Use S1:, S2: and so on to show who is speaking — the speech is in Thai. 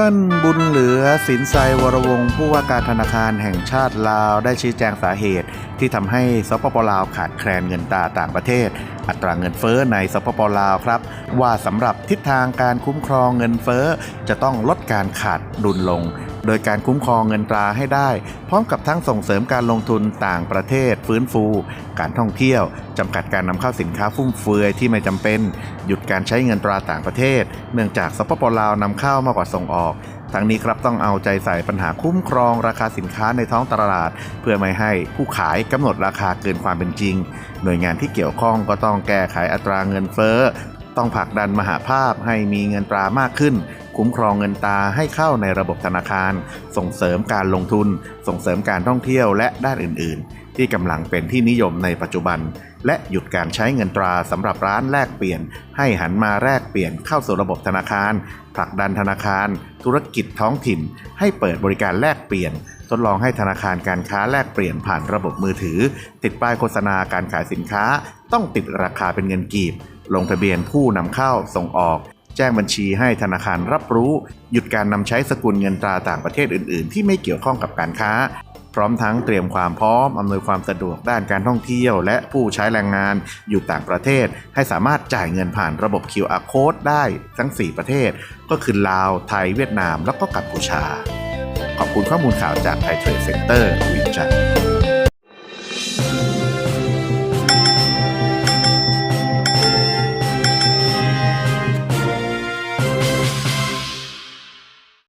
S1: ท่านบุญเหลือสินไซวรวงศ์ผู้ว่าการธนาคารแห่งชาติลาวได้ชี้แจงสาเหตุ ที่ทำให้สปปลาวขาดแคลนเงินตราต่างประเทศ อัตราเงินเฟ้อในสปปลาวครับ ว่าสำหรับทิศทางการคุ้มครองเงินเฟ้อจะต้องลดการขาดดุลลง โดยการคุ้มครองเงินตราให้ได้ พร้อมกับทั้งส่งเสริมการลงทุนต่างประเทศ ฟื้นฟู การท่องเที่ยวจำกัดการนำเข้าสินค้าฟุ่มเฟือยที่ไม่จำเป็น หยุดการใช้เงินตราต่างประเทศ เนื่องจากสปปลาวนำเข้ามากกว่าส่งออกทั้งนี้ครับต้องเอาใจใส่ปัญหาคุ้มครองราคาสินค้าในท้องตลาด เพื่อไม่ให้ผู้ขายกำหนดราคาเกินความเป็นจริง หน่วยงานที่เกี่ยวข้องก็ต้องแก้ไขอัตราเงินเฟ้อต้องผลักดันมหาภาพให้มีเงินตรามากขึ้น คุ้มครองเงินตราให้เข้าในระบบธนาคาร ส่งเสริมการลงทุน ส่งเสริมการท่องเที่ยวและด้านอื่น ๆ ที่กำลังเป็นที่นิยมในปัจจุบัน และหยุดการใช้เงินตราสำหรับร้านแลกเปลี่ยน ให้หันมาแลกเปลี่ยนเข้าสู่ระบบธนาคาร ผลักดันธนาคาร ธุรกิจท้องถิ่น ให้เปิดบริการแลกเปลี่ยนทดลองให้ธนาคารการค้าแลกเปลี่ยนผ่านระบบมือถือ ติดป้ายโฆษณาการขายสินค้า ต้องติดราคาเป็นเงินกีบ ลงทะเบียนผู้นำเข้าส่งออก แจ้งบัญชีให้ธนาคารรับรู้ หยุดการนำใช้สกุลเงินตราต่างประเทศอื่น ๆ ที่ไม่เกี่ยวข้องกับการค้า พร้อมทั้งเตรียมความพร้อมอำนวยความสะดวกด้านการท่องเที่ยว และผู้ใช้แรงงานอยู่ต่างประเทศ ให้สามารถจ่ายเงินผ่านระบบ QR Code ได้ทั้ง 4 ประเทศ ก็คือลาว ไทย เวียดนาม แล้วก็กัมพูชา ขอบคุณข้อมูลข่าวจากไทยเทรดเซ็นเตอร์วิจัย